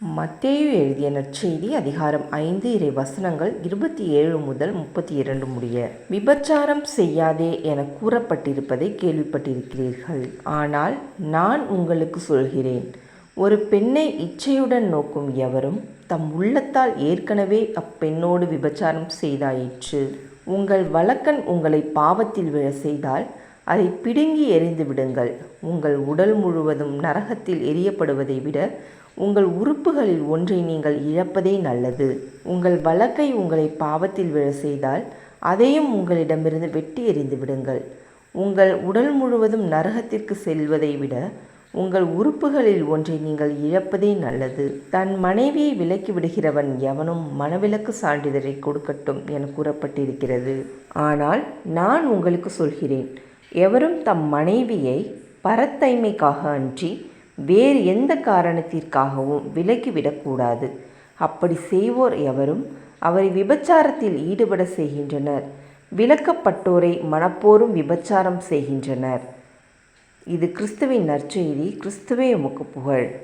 மத்தேயு எழுதிய நற்செய்தி அதிகாரம் ஐந்து இறை வசனங்கள் இருபத்தி ஏழு முதல் முப்பத்தி இரண்டு முடிய விபச்சாரம் செய்யாதே என கூறப்பட்டிருப்பதை கேள்விப்பட்டிருக்கிறீர்கள். ஆனால் நான் உங்களுக்கு சொல்கிறேன் ஒரு பெண்ணை இச்சையுடன் நோக்கும் எவரும் தம் உள்ளத்தால் ஏற்கனவே அப்பெண்ணோடு விபச்சாரம் செய்தாயிற்று. உங்கள் வழக்கன் உங்களை பாவத்தில் விழ செய்தால் அதை பிடுங்கி எறிந்து விடுங்கள். உங்கள் உடல் முழுவதும் நரகத்தில் எரியப்படுவதை விட உங்கள் உறுப்புகளில் ஒன்றை நீங்கள் இழப்பதே நல்லது. உங்கள் வழக்கை உங்களை பாவத்தில் விழ செய்தால் அதையும் உங்களிடமிருந்து வெட்டி எறிந்து விடுங்கள். உங்கள் உடல் முழுவதும் நரகத்திற்கு செல்வதை விட உங்கள் உறுப்புகளில் ஒன்றை நீங்கள் இழப்பதே நல்லது. தன் மனைவியை விலக்கி விடுகிறவன் எவனும் மனவிலக்கு சான்றிதழை கொடுக்கட்டும் என கூறப்பட்டிருக்கிறது. ஆனால் நான் உங்களுக்கு சொல்கிறேன். எவரும் தம் மனைவியை பரத்தைமைக்காக அன்றி வேறு எந்த காரணத்திற்காகவும் விலக்கிவிடக்கூடாது. அப்படி செய்வோர் எவரும் அவரை விபச்சாரத்தில் ஈடுபட செய்கின்றனர். விலக்கப்பட்டோரை மனப்போரும் விபச்சாரம் செய்கின்றனர். இது கிறிஸ்துவின் நற்செய்தி கிறிஸ்துவே உமக்கு புகழ்.